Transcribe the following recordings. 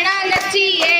ಎಡ ಲಚ್ಚಿ ಏ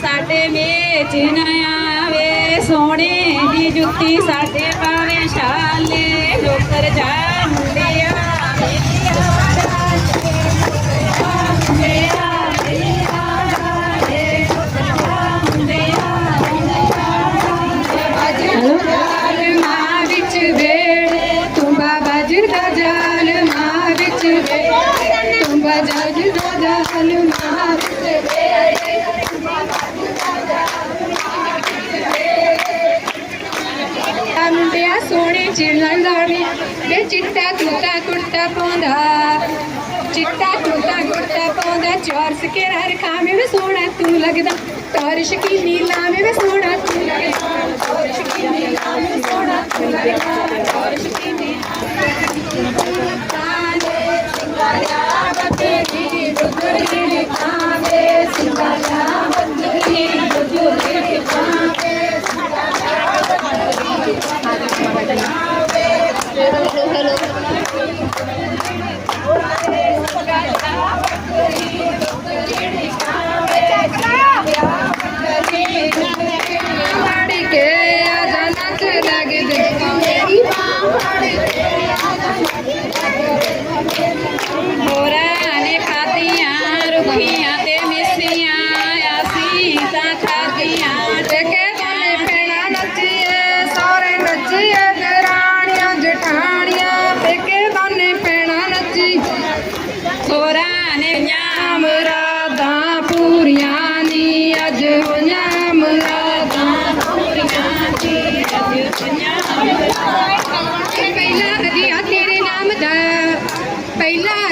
ਸਾਡੇ ਮੇਚ ਨਾ ਆਵੇ ਸੋਹਣੇ ਦੀ ਜੁੱਤੀ ਸਾਡੇ ਪਾਵੇ ਸ਼ਾਲੇ ਲੋਕਰ ਜਾਮ ਚਿੱਟਾ ਤੋਤਾ ਕੁੜਤਾ ਪਾਉਂਦਾ। ਚਿੱਟਾ ਤੋਤਾ ਕੁੜਤਾ ਪਾਉਂਦਾ। ਚੋਰ ਸਕੇਰ ਹਰ ਖਾਵੇਂ ਵੇ ਸੋਹਣਾ ਤੂੰ ਲੱਗਦਾ। ਤੋਰ ਸ਼ਕੀਨੀ ਲਾਵੇਂ ਵੇ ਸੋਹਣਾ ਤੂੰ ਲੱਗਦਾ। ਤੋਰ ਸ਼ਕੀਨੀ ਲਾਵੇਂ ਵੇ ਸੋਹਣਾ ਤੂੰ ਲੱਗਦਾ। ਤੋਰ ਸ਼ਕੀਨੀ ਕਾਲੇ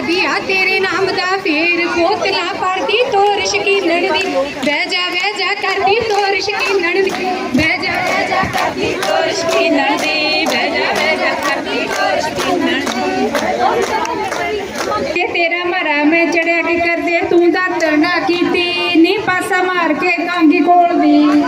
ਪਿਆ ਤੇਰੇ ਨਾਮ ਦਾ ਫੇਰ ਕੋਤਲਾ ਪਰਦੀ ਤੋਰ ਸ਼ਕੀਨਣ ਦੀ। ਬਹਿ ਜਾ ਬਹਿ ਜਾ ਕਰਦੀ, ਤੋਰ ਸ਼ਕੀਨਣ ਦੀ। ਬਹਿ ਜਾ ਬਹਿ ਜਾ ਕਰਦੀ, ਤੋਰ ਸ਼ਕੀਨਣ ਦੀ। ਬਹਿ ਜਾ ਬਹਿ ਜਾ ਕਰਦੀ, ਤੋਰ ਸ਼ਕੀਨਣ ਦੀ। ਤੇਰਾ ਮਰਾ ਮੈਂ ਚੜਿਆ ਕੇ ਕਰਦੇ, ਤੂੰ ਦਾਤਰ ਨਾ ਕੀਤੀ। ਨੀ ਪਾਸਾ ਮਾਰ ਕੇ ਕਾਂਗੀ ਕੋਲ ਦੀ।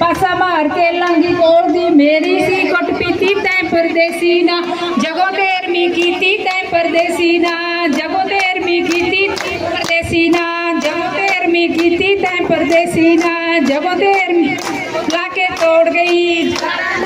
ਪਾਸਾ ਮਾਰ ਕੇ ਲਾਂਗੀ ਕੋਲ ਦੀ। ਮੇਰੀ ਸੀ ਕੁੱਟ ਪੀਤੀ परदेसी ना जगो तेर मी कीती तै परदेसी ना जगो तेर मी कीती परदेसी ना जगो तेर मी कीती तै परदेसी ना जगो तेर लाके तोड़ गई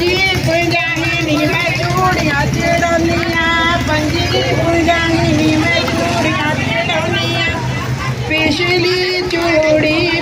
ਪੰਜੀ ਪੁੰਜਾਨੀ ਨੀ ਮੈਂ ਚੂੜੀਆਂ ਚੜਾਉਣੀਆਂ ਪੰਜੀ ਪੁੰਜਾਨੀ ਨੀ ਮੈਂ ਚੂੜੀਆਂ ਚੜਾਉਣੀਆਂ ਪਿਛਲੀ ਚੂੜੀ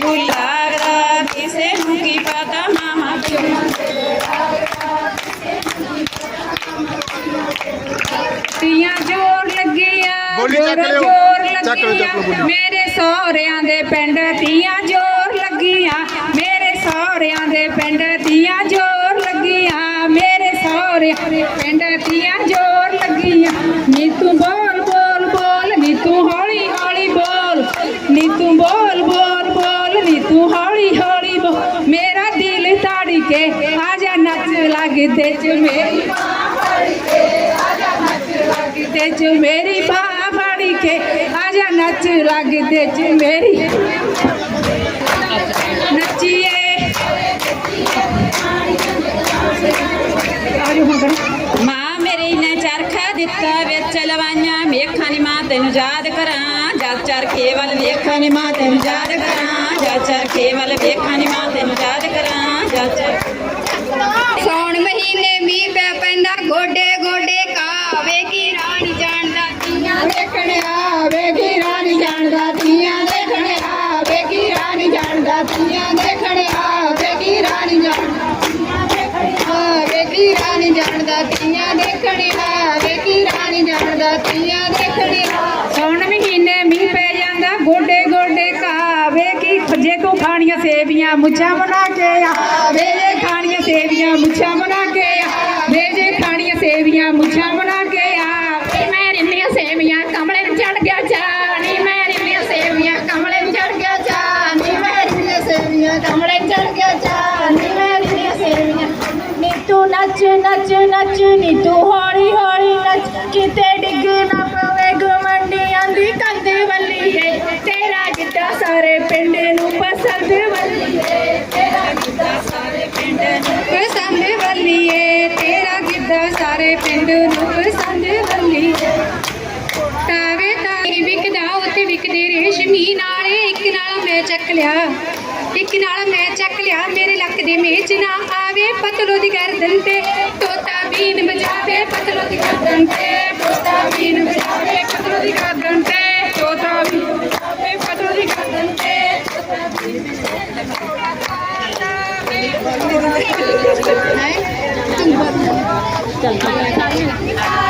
ਕੋਈ ਪਤਾ ਮਾਮਾ ਤੀਆਂ ਜੋਰ ਲੱਗਿਆ ਬੋਲੀ ਮੇਰੇ ਸਹੁਰਿਆਂ ਦੇ ਪਿੰਡ ਤੀਆਂ ਜੋਰ ਲੱਗੀਆਂ। ਮੇਰੇ ਸਹੁਰਿਆਂ ਦੇ ਪਿੰਡ ਤੀਆਂ ਜੋਰ ਲੱਗੀਆਂ। ਮੇਰੇ ਸਹੁਰਿਆਂ ਦੇ ਲੱਗਦੇ ਚ ਮੇਰੀ ਲੱਗਦੇ ਚ ਮੇਰੀ। ਬਾਹ ਫੜੀ ਕੇ ਆ ਜਾ ਨੱਚ ਮਾਂ ਮੇਰੀ ਨੇ ਚਰਖਾ ਦਿੱਤਾ, ਵਿੱਚ ਲਵਾਈਆਂ ਮੇਖਾਂ ਨੀ ਮਾਂ ਤੈਨੂੰ ਯਾਦ ਕਰਾਂ। ਜਦ ਚਰਖੇ ਵੱਲ ਵੇਖਾਂ ਨੀ ਮਾਂ ਤੈਨੂੰ ਯਾਦ ਕਰਾਂ। ਜਦ ਚਰਖੇ ਵੱਲ ਵੇਖਾਂ ਨੀ ਦੇਖਣ ਆਵੇ ਕੀ ਰਾਣੀ ਜਾਣਦਾ ਤੀਆਂ ਦੇਖਣ ਆਵੇ ਕੀ ਰਾਣੀ ਜਾਣਦਾ ਤੀਆਂ ਦੇਖਣ ਆਵੇ ਕੀ ਰਾਣੀ ਜਾਣਦਾ ਆਵੇ ਕੀ ਰਾਣੀ ਜਾਣਦਾ ਤੀਆਂ ਦੇਖਣ ਆਵੇ ਕੀ ਰਾਣੀ ਜਾਣਦਾ ਤੀਆਂ ਦੇਖਣ ਸੌਣ ਮਹੀਨੇ ਮੀਂਹ ਪੈ ਜਾਂਦਾ, ਗੋਡੇ ਗੋਡੇ ਕਾਵੇ ਕੀ ਜੇ ਕੋ ਖਾਣੀਆਂ ਸੇਵੀਆਂ ਮੁੱਛਾਂ ਬਣਾ ਕੇ ਆ ਵੇ ਜੇ ਖਾਣੀਆਂ ਸੇਵੀਆਂ ਮੁੱਛਾਂ ਬਣਾ ਕੇ ਨੱਚ ਨੱਚ ਨੱਚ ਨੀ ਤੂੰ ਹੌਲੀ ਹੌਲੀ ਨੱਚ। ਕਿਤੇ ਡਿੱਗ ਨਾ ਪਵੇ ਗਮੰਡੀਆਂ ਦੀ ਕੰਧ ਵੱਲੀ ਹੈ ਤੇਰਾ ਗਿੱਧਾ ਸਾਰੇ ਪਿੰਡ ਨੂੰ ਪਸੰਦ ਵੱਲੀ ਹੈ ਤੇਰਾ ਗਿੱਧਾ ਸਾਰੇ ਪਿੰਡ ਨੂੰ ਪਸੰਦ ਵੱਲੀਏ ਤੇਰਾ ਗਿੱਧਾ ਸਾਰੇ ਪਿੰਡ ਨੂੰ ਪਸੰਦ ਵੱਲੀ ਤਾਵੇ ਤਾਈ ਵਿਕਦਾ ਉੱਤੇ ਵਿਕਦੇ ਰੇਸ਼ਮੀ। ਨਾਲੇ ਇੱਕ ਨਾਲ ਮੈਂ ਚੱਕ ਲਿਆ। ਇੱਕ ਨਾਲ ਮੈਂ ਚੱਕ ਲਿਆ ਮੇਰੇ ਲੱਕ ਦੇ ਮੇਚ ਨਾ ਆਵੇ ਪਤਲੋ ਦੀ ਗਰਦਨ ਤੇ ਤੋਤਾ ਬੀਨ ਵਜਾਵੇ ਪਤਲੋ ਦੀ ਗਰਦਨ ਤੇ ਤੋਤਾ ਬੀਨ ਵਜਾਵੇ ਪਤਲੋ ਦੀ ਗਰਦਨ ਤੇ ਤੋਤਾ ਬੀਨ ਵਜਾਵੇ ਪਤਲੋ ਦੀ ਗਰਦਨ ਤੇ ਤੋਤਾ ਬੀਨ ਕੇਵਲ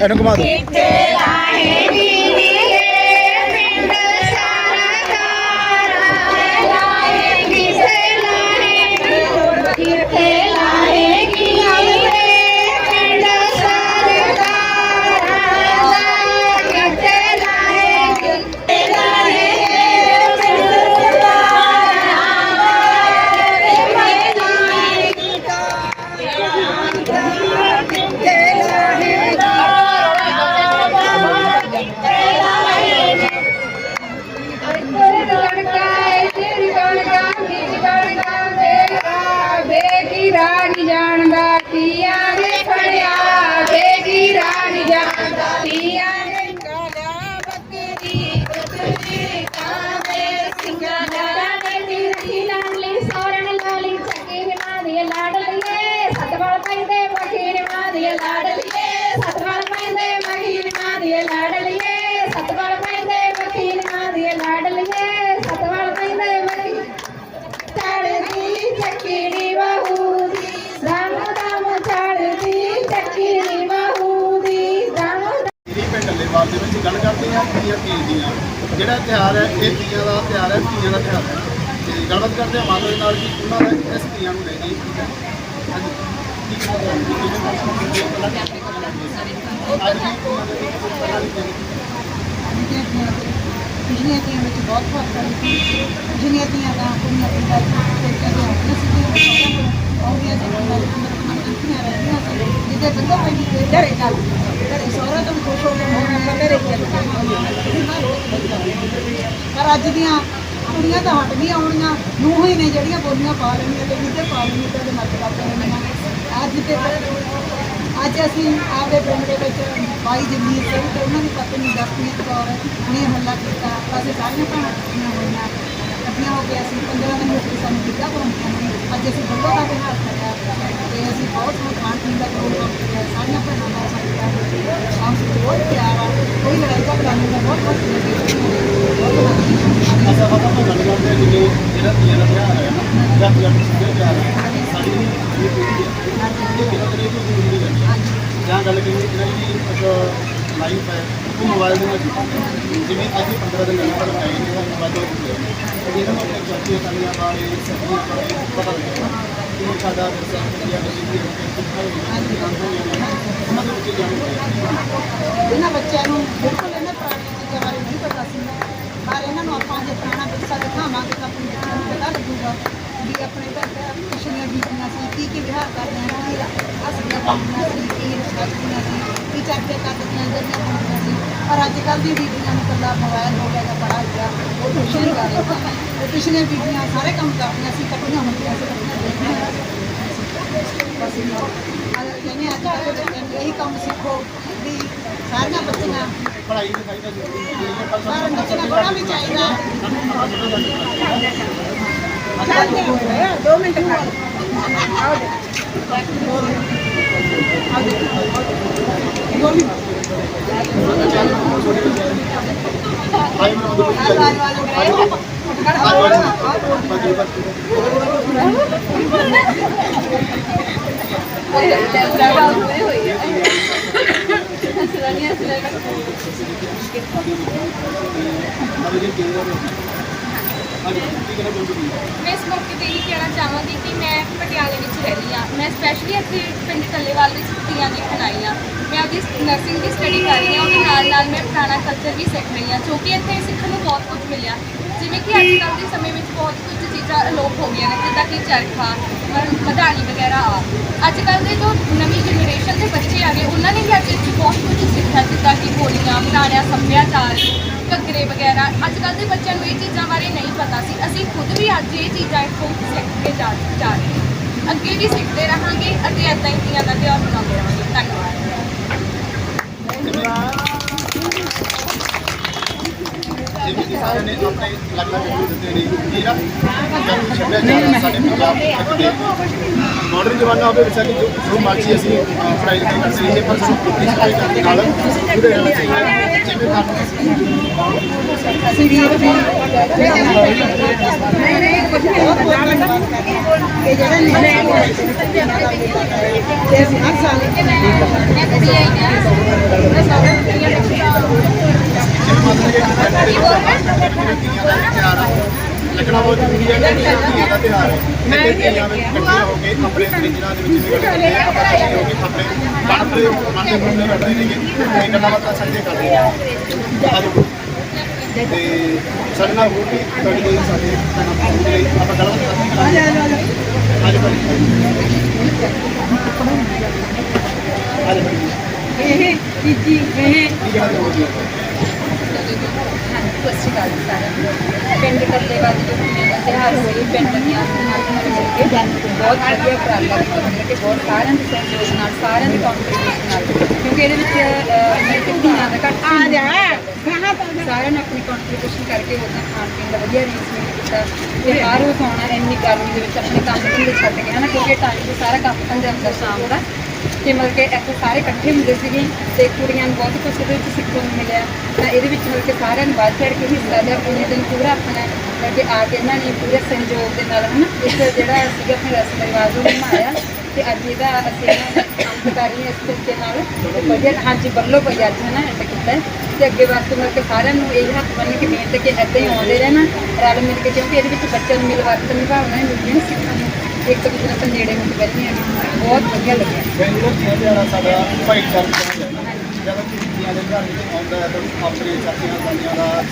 É no comando. ਜਿਹੜਾ ਤਿਉਹਾਰ ਹੈ, ਇਹ ਤੀਆਂ ਦਾ ਤਿਉਹਾਰ ਹੈ, ਤੀਆਂ ਦਾ ਤਿਉਹਾਰ ਹੈ। ਤੇ ਗੱਲਬਾਤ ਕਰਦੇ ਹਾਂ ਮਾਲਵੇ ਨਾਲ ਕਿ ਉਹਨਾਂ ਦਾ ਇਸ ਤੀਆਂ ਨੂੰ ਲੈ ਕੇ ਠੀਕ ਹੈ ਹਾਂਜੀ। ਕੀ ਕਹਿੰਦੇ ਹੋ? ਕੀ ਕਹਿੰਦੇ ਹੋ? ਅੱਜ ਦੀ ਤੀਆਂ ਦੇ ਵਿੱਚ ਪਹਿਲਾਂ ਦੀ ਤੀਆਂ ਪਿਛਲੀਆਂ ਤੀਆਂ ਵਿੱਚ ਬਹੁਤ ਫ਼ਰਕ ਹੈ ਪਿਛਲੀਆਂ ਤੀਆਂ ਦਾ ਕੁੜੀਆਂ ਪਿੰਡਾਂ ਦੇ ਕਹਿੰਦੇ ਆਉਂਦੀਆਂ ਸੀ ਆਉਂਦੀਆਂ ਰਹਿੰਦੀਆਂ ਸੀ ਜਿਹਦੇ ਬੰਦਾ ਪੈਂਦੀ ਤੇ ਘਰੇ ਚੱਲ ਘਰੇ ਸਹੁਰਾ ਤੋਂ ਖੁਸ਼ ਹੋ ਕੇ ਮੋਹਨ ਨਾਲ ਪਰ ਅੱਜ ਦੀਆਂ ਕੁੜੀਆਂ ਤਾਂ ਹਟ ਗਈਆਂ ਆਉਣੀਆਂ ਨੂੰਹ ਹੀ ਨੇ ਜਿਹੜੀਆਂ ਬੋਲੀਆਂ ਪਾ ਲੈਣੀਆਂ ਤੇ ਕਿਤੇ ਪਾ ਲੈਣੀਆਂ ਤੇ ਮੱਤ ਲੈਣੀਆਂ ਅੱਜ ਤੇ ਅੱਜ ਅਸੀਂ ਆਪਦੇ ਪਿੰਡ ਦੇ ਵਿੱਚ ਬਾਈ ਜਗੀਰ ਸਿੰਘ ਤੇ ਉਹਨਾਂ ਦੀ ਪਤਨੀ ਜਸਪ੍ਰੀਤ ਕੌਰ ਨੇ ਹੱਲਾ ਕੀਤਾ ਅਸੀਂ ਸਾਰੀਆਂ ਭੈਣਾਂ ਇਕੱਠੀਆਂ ਹੋਈਆਂ ਇਕੱਠੀਆਂ ਹੋ ਕੇ ਅਸੀਂ 15 ਦਿਨ ਵਿੱਚ ਸਾਨੂੰ ਗਿੱਧਾ ਪਾਉਂਦੀਆਂ ਨੇ ਅੱਜ ਅਸੀਂ ਬੰਦਾ ਦਾ ਤਿਉਹਾਰ ਕਰਿਆ ਤੇ ਅਸੀਂ ਬਹੁਤ ਬਹੁਤ ਖਾਣ ਪੀਣ ਦਾ ਪ੍ਰੋਗਰਾਮ ਕੀਤਾ ਸਾਰੀਆਂ ਭੈਣਾਂ ਦਾ ਸਾਡਾ ਆਪ ਬਹੁਤ ਪਿਆਰ ਆ ਕੋਈ ਲੜਾਈ ਝਗੜਾ ਨਹੀਂ ਦਾ ਬਹੁਤ ਬਹੁਤ ਬਹੁਤ ਅਸਾਂ ਪਤਾ ਮੈਂ ਗੱਲ ਕਰਦੇ ਹਾਂ ਕਿ ਜਿਹੜਾ ਤੀਆਂ ਦਾ ਤਿਉਹਾਰ ਹੈ ਨਾ ਜਾਂ ਪੰਜਾਬੀ ਸਿੱਧੇ ਤਿਉਹਾਰ ਹੈ ਸਾਡੀ ਇਹ ਪੀੜ੍ਹੀ ਹੈ ਇਹ ਕਿਹੜਾ ਤਰੀਕੇ ਤੋਂ ਜ਼ਰੂਰੀ ਹੈ ਜਾਂ ਗੱਲ ਕਰੀਏ ਕਿ ਜਿਹੜੀ ਹੈ ਉਹ ਮੋਬਾਈਲ ਦੇ ਨਾਲ ਜਿਵੇਂ ਅੱਜ 15 ਦਿਨ ਲਗਾਤਾਰ ਆਏ ਨੇ ਮੋਬਾਈਲ ਦੇ ਉੱਤੇ ਇਹਨਾਂ ਨੂੰ ਆਪਣੇ ਚਾਚੇ ਤਾਈਆਂ ਬਾਰੇ ਸਭੀ ਬਾਰੇ ਪਤਾ ਲੱਗਿਆ ਕਿ ਸਾਡਾ ਵਿਰਸਾ ਕੀ ਹੈ ਕੀ ਹੈ ਉਹਨਾਂ ਦੇ ਵਿੱਚ ਜਾਣਕਾਰੀ ਇਹਨਾਂ ਬੱਚਿਆਂ ਨੂੰ ਬਿਲਕੁਲ ਇਹਨਾਂ ਪੁਰਾਣੀਆਂ ਚੀਜ਼ਾਂ ਬਾਰੇ ਨਹੀਂ ਪਤਾ ਸੀ। ਪਰ ਇਹਨਾਂ ਨੂੰ ਆਪਾਂ ਜੇ ਪੁਰਾਣਾ ਵਿਰਸਾ ਦਿਖਾਵਾਂਗੇ ਤਾਂ ਆਪਣੇ ਬੱਚਿਆਂ ਨੂੰ ਪਤਾ ਲੱਗੂਗਾ ਵੀ ਆਪਣੇ ਘਰ ਪਿਛਲੀਆਂ ਬੀਬੀਆਂ ਕੀ ਕੀ ਵਿਹਾਰ ਕਰਦੀਆਂ ਕੀ ਹੱਸਦੀਆਂ ਪਾਉਂਦੀਆਂ ਸੀ ਕੀ ਰਸਦੀਆਂ ਸੀ ਕੀ ਚਰਚੇ ਕਰਦੀਆਂ ਜਿਹੜੀਆਂ ਹੁੰਦੀਆਂ ਸੀ ਪਰ ਅੱਜ ਕੱਲ੍ਹ ਦੀ ਬੀਬੀਆਂ ਨੂੰ ਕੱਲਾ ਮੋਬਾਈਲ ਹੋ ਗਿਆ ਜਾਂ ਬੜਾ ਹੋ ਗਿਆ ਉਹ ਕੁਛ ਨਹੀਂ ਕਰ ਰਹੀ ਤੇ ਪਿਛਲੀਆਂ ਬੀਬੀਆਂ ਸਾਰੇ ਕੰਮ ਕਰਦੀਆਂ ਸੀ ਇਕੱਠੀਆਂ ਹੁੰਦੀਆਂ ਸੀ ਇਕੱਠੀਆਂ ਦੇਖਦੀਆਂ ਬਸ ਇਹ ਅੱਜ ਕੱਲ੍ਹ ਦੇ ਬੱਚਿਆਂ ਨੂੰ ਇਹੀ ਕੰਮ ਸਿੱਖੋ ਵੀ ਸਾਰੀਆਂ ਬੱਚੀਆਂ ਪੜ੍ਹਾਈ ਲਿਖਾਈ ਦਾ ਜ਼ਰੂਰੀ ਹੈ। ਪਰ ਪਰ ਬੱਚੀਆਂ ਬੜਾ ਵੀ ਚਾਹੀਦਾ। ਅੱਜ ਦੋ ਮਿੰਟ ਖੜ ਆਈ ਨੂੰ ਉਹਦੇ ਵਿੱਚ ਆਜ ਆਜ ਮੈਂ ਇਸ ਮੌਕੇ ਤੇ ਇਹ ਕਹਿਣਾ ਚਾਹਾਂਗੀ ਕਿ ਮੈਂ ਪਟਿਆਲੇ ਵਿੱਚ ਰਹਿੰਦੀ ਹਾਂ। ਮੈਂ ਸਪੈਸ਼ਲੀ ਇੱਥੇ ਪਿੰਡ ਟੱਲੇਵਾਲ ਵਿੱਚ ਤੀਆਂ ਦੇਖਣ ਆਈ ਹਾਂ। ਮੈਂ ਆਪਦੀ ਨਰਸਿੰਗ ਦੀ ਸਟੱਡੀ ਕਰ ਰਹੀ ਹਾਂ। ਉਹਦੇ ਨਾਲ ਨਾਲ ਮੈਂ ਪੁਰਾਣਾ ਕਲਚਰ ਵੀ ਸਿੱਖ ਰਹੀ ਹਾਂ, ਜੋ ਕਿ ਇੱਥੇ ਸਿੱਖਣ ਨੂੰ ਬਹੁਤ ਕੁਝ ਮਿਲਿਆ। ਜਿਵੇਂ ਕਿ ਅੱਜ ਕੱਲ੍ਹ ਦੇ ਸਮੇਂ ਵਿੱਚ ਬਹੁਤ ਕੁਝ ਚੀਜ਼ਾਂ ਅਲੋਪ ਹੋ ਗਈਆਂ ਨੇ, ਜਿੱਦਾਂ ਕਿ ਚਰਖਾ ਮ- ਵਗੈਰਾ ਆ। ਅੱਜ ਕੱਲ੍ਹ ਦੇ ਜੋ ਨਵੀਂ ਜਨਰੇਸ਼ਨ ਦੇ ਬੱਚੇ ਆ ਗਏ, ਉਹਨਾਂ ਨੇ ਵੀ ਅੱਜ ਇੱਥੇ ਬਹੁਤ ਕੁਝ ਸਿੱਖਿਆ ਜਿੱਦਾਂ ਕਿ ਬੋਲੀਆਂ ਪੁਰਾਣਾ ਸੱਭਿਆਚਾਰ, ਘੱਗਰੇ ਵਗੈਰਾ। ਅੱਜ ਕੱਲ੍ਹ ਦੇ ਬੱਚਿਆਂ ਨੂੰ ਇਹ ਚੀਜ਼ਾਂ ਬਾਰੇ ਨਹੀਂ ਪਤਾ ਸੀ। ਅਸੀਂ ਖੁਦ ਵੀ ਅੱਜ ਇਹ ਚੀਜ਼ਾਂ ਇੱਥੋਂ ਸਿੱਖ ਕੇ ਜਾ ਜਾ ਰਹੇ ਅੱਗੇ ਵੀ ਸਿੱਖਦੇ ਰਹਾਂਗੇ ਅਤੇ ਇੱਦਾਂ ਹੀ ਤੀਆਂ ਦਾ ਤਿਉਹਾਰ ਮਨਾਉਂਦੇ ਰਹਾਂਗੇ। ਧੰਨਵਾਦ। ਜਿਵੇਂ ਕਿ ਸਾਰਿਆਂ ਨੇ ਆਪਣੇ ਅਲੱਗ-ਅਲੱਗ ਵਿਊ ਦਿੱਤੇ ਨੇ ਮੇਰਾ ਪੰਜਾਬੀ ਸੱਭਿਆਚਾਰ ਸਾਡੇ ਪੰਜਾਬ ਦੇ ਮਾਡਰਨ ਜ਼ਮਾਨਾ ਹੋਵੇ ਵਿਸਾਖੀ ਜੋ ਜੋ ਮਰਜ਼ੀ ਅਸੀਂ ਅਹ, ਪੜ੍ਹਾਈ ਲਿਖਾਈ ਕਰਦੇ ਰਹੀਏ ਪਰ ਸਾਨੂੰ ਆਪਣੀ ਸਫ਼ਾਈ ਕਰਨ ਦੇ ਨਾਲ ਜੁੜੇ ਰਹਿਣਾ ਚਾਹੀਦਾ ਜਿਵੇਂ ਸਾਨੂੰ ਇਹ ਜਿਹੜੇ ਨੇ ਤੇ ਅਸੀਂ ਹਰ ਸਾਲ ਵੀ ਤੀਆਂ ਦਾ ਤਿਉਹਾਰ ਆ ਲੱਗਣਾ ਬਹੁਤ ਜ਼ਰੂਰੀ ਹੈ ਕਿ ਤੀਆਂ ਦਾ ਤਿਉਹਾਰ ਹੈ ਇੱਥੇ ਤੀਆਂ ਵਿੱਚ ਇਕੱਠੀਆਂ ਹੋ ਕੇ ਆਪਣੇ ਰਿੰਜਨਾਂ ਦੇ ਵਿੱਚ ਵੀ ਕਰਦੇ ਆ ਆਪਾਂ ਇਕੱਠੇ ਹੋ ਕੇ ਆਪਣੇ ਮਨ ਦੇ ਮਨ ਦੇ ਮੁੰਡੇ ਕਰਦੇ ਨੇਗੇ ਤੇ ਗੱਲਾਂ ਬਾਤਾਂ ਸਾਂਝੇ ਕਰਦੇ ਆ ਆਜੋ। ਤੇ ਸਾਡੇ ਨਾਲ ਹੋਰ ਵੀ ਤੁਹਾਡੇ ਲਈ ਸਾਡੇ ਭੈਣਾਂ ਭਰਾ ਲਈ ਆਪਾਂ ਗੱਲਬਾਤ ਕਰਦੇ ਹਾਂ ਆ ਜਾ ਆ ਜਾ ਆਜੋ ਆਜੋ ਇਹ ਤੀਜੀ ਇਹ ਕੀ ਕਹਿਣਾ ਚਾਹੋਗੇ ਹਾਂਜੀ ਸਤਿ ਸ਼੍ਰੀ ਅਕਾਲ ਜੀ ਸਾਰਿਆਂ ਨੂੰ ਪਿੰਡ ਕੱਲੇਵਾਲੀ ਜੋ ਕੁੜੀਆਂ ਦਾ ਤਿਉਹਾਰ ਹੋਈ ਪਿੰਡ ਦੀਆਂ ਨਾਲ ਮਿਲ ਕੇ ਬਹੁਤ ਵਧੀਆ ਉਪਰਾਲਾ ਕੀਤਾ ਕਿ ਬਹੁਤ ਸਾਰਿਆਂ ਦੇ ਸਹਿਯੋਗ ਨਾਲ ਸਾਰਿਆਂ ਦੇ ਕੰਟਰੀਬਿਊਸ਼ਨ ਨਾਲ ਕਿਉਂਕਿ ਇਹਦੇ ਵਿੱਚ ਅਹ, ਦਾ ਘੱਟ ਆ ਜਾ ਸਾਰਿਆਂ ਨੇ ਆਪਣੀ ਕੰਟਰੀਬਿਊਸ਼ਨ ਕਰਕੇ ਉਹਦਾ ਖਾਣ ਪੀਣ ਦਾ ਵਧੀਆ ਅਰੇਂਜਮੈਂਟ ਕੀਤਾ ਤੇ ਹਰ ਰੋਜ਼ ਆਉਣਾ ਇੰਨੀ ਗਰਮੀ ਦੇ ਵਿੱਚ ਆਪਣੇ ਕੰਮ ਧੰਦੇ ਛੱਡ ਕੇ ਹਨਾ ਕਿਉਂਕਿ ਟਾਈਮ ਤੇ ਸਾਰਾ ਕੰਮ ਪੰਜਾਬ ਦਾ ਸ਼ਾਮ ਦਾ ਤੇ ਮਤਲਬ ਕਿ ਇੱਥੇ ਸਾਰੇ ਇਕੱਠੇ ਹੁੰਦੇ ਸੀਗੇ ਤੇ ਕੁੜੀਆਂ ਨੂੰ ਬਹੁਤ ਕੁਝ ਇਹਦੇ ਵਿੱਚ ਸਿੱਖਣ ਨੂੰ ਮਿਲਿਆ ਤਾਂ ਇਹਦੇ ਵਿੱਚ ਮਤਲਬ ਕਿ ਸਾਰਿਆਂ ਨੂੰ ਵੱਧ ਚੜ ਕੇ ਹਿੱਸਾ ਲਿਆ, ਉਹਨੇ ਦਿਨ ਪੂਰਾ ਆਪਣਾ ਮਤਲਬ ਕਿ ਆ ਕੇ ਇਹਨਾਂ ਨੇ ਪੂਰੇ ਸੰਯੋਗ ਦੇ ਨਾਲ ਹਨਾ, ਇਸ ਜਿਹੜਾ ਸੀਗਾ ਆਪਣੇ ਰਸਮ ਰਿਵਾਜ ਉਹ ਨਿਭਾਇਆ ਤੇ ਅੱਜ ਇਹਦਾ ਅਸੀਂ ਕੰਮ ਕਰ ਰਹੇ ਹਾਂ ਇਸ ਤਰੀਕੇ ਨਾਲ ਤੇ ਵਧੀਆ, ਹਾਂਜੀ, ਬੱਲੋ ਪਈ ਅੱਜ ਹਨਾ ਐਂਡ ਕੀਤਾ ਹੈ। ਤੇ ਅੱਗੇ ਵਾਸਤੇ ਮਤਲਬ ਕਿ ਸਾਰਿਆਂ ਨੂੰ ਇਹ ਹੱਥ ਬੰਨ ਕੇ ਬੇਨਤ ਕਿ ਇੱਦਾਂ ਹੀ ਆਉਂਦੇ ਰਹਿਣਾ, ਰਲ ਮਿਲ ਕੇ, ਕਿਉਂਕਿ ਇਹਦੇ ਵਿੱਚ ਬੱਚਿਆਂ ਨੂੰ ਮਿਲ ਵਰਤਨ ਨਿਭਾਉਣਾ ਮਿਲਦੀਆਂ ਨੇ ਸਿੱਖਣ ਨੂੰ ਇੱਕ ਦੂਜੇ ਨਾਲ ਨੇੜੇ ਹੋ ਕੇ ਬੈਠੀਆਂ ਬਹੁਤ ਵਧੀਆ ਲੱਗਿਆ। ਬੈਂਗਲੌਰ ਦੀਆਂ ਜਿਹੜਾ ਸਾਡਾ ਭਾਈਚਾਰਕ ਸਮਾਜ ਹੈ। ਜਦੋਂ ਕਿ ਤੀਆਂ ਦੇ ਘਰ ਵਿੱਚ ਆਉਂਦਾ ਹੈ ਤਾਂ ਆਪਣੇ ਸਾਥੀਆਂ ਸਾਥੀਆਂ ਦਾ ਦਾ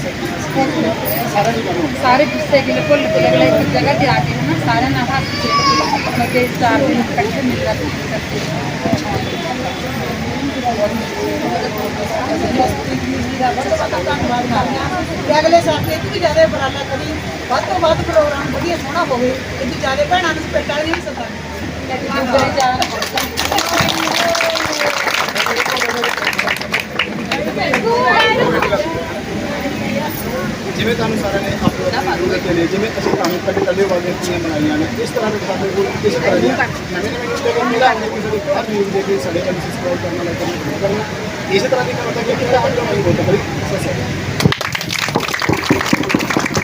ਸਾਰਾ ਹੀ ਕੰਮ ਹੁੰਦਾ ਸਾਰੇ ਗੁੱਸੇ ਗਿਲੇ ਭੁੱਲ ਕੇ ਅਗਲਾ ਇੱਕ ਜਗ੍ਹਾ ਤੇ ਆ ਕੇ ਨਾ ਸਾਰਿਆਂ ਨਾਲ ਹੱਥ ਜੋੜ ਕੇ ਮਤਲਬ ਕਿ ਚਾਰ ਦਿਨ ਇਕੱਠੇ ਮਿਲ ਕਰਕੇ ਧੰਨਵਾਦ ਕਰਦੇ ਹਾਂ ਤੇ ਅਗਲੇ ਸਾਲ ਇਹ ਵੀ ਜ਼ਿਆਦਾ ਉਪਰਾਲਾ ਕਰੀ, ਵੱਧ ਤੋਂ ਵੱਧ ਪ੍ਰੋਗਰਾਮ ਵਧੀਆ ਸੋਹਣਾ ਹੋਵੇ ਤੇ ਜ਼ਿਆਦਾ ਭੈਣਾਂ ਨੂੰ ਪਿੰਡ ਵਾਲੀਆਂ ਵੀ ਸੱਦਾਂਗੇ ਗੁੱਸੇ ਚਾਰ ਜਿਵੇਂ ਤੁਹਾਨੂੰ ਸਾਰਿਆਂ ਨੇ ਆਪਣੇ ਦਿੱਤੇ ਨੇ ਜਿਵੇਂ ਅਸੀਂ ਤੁਹਾਨੂੰ ਕੱਢ ਕੱਢੇ ਵਾਲੇ ਤੀਆਂ ਬਣਾਈਆਂ ਨੇ ਇਸ ਤਰ੍ਹਾਂ ਦੇ ਸਾਡੇ ਕੋਲ ਕਿਸੇ ਤਰ੍ਹਾਂ ਦੀਆਂ ਕਿਸੇ ਦੇ ਹਰ ਨਿਊਜ਼ ਦੇ ਕੇ ਸਾਡੇ ਚੈਨਲ ਸਬਸਕ੍ਰਾਈਬ ਕਰਨਾ ਲਾਈਕ ਕਰਨਾ ਕਰਨਾ। ਇਸੇ ਤਰ੍ਹਾਂ ਦੀ ਕਰੋ ਤਾਂ ਕਿ ਕਿਹੜਾ ਹੱਥ ਨਹੀਂ ਬੋਲਦਾ ਬੜੀ ਸਸਤਾ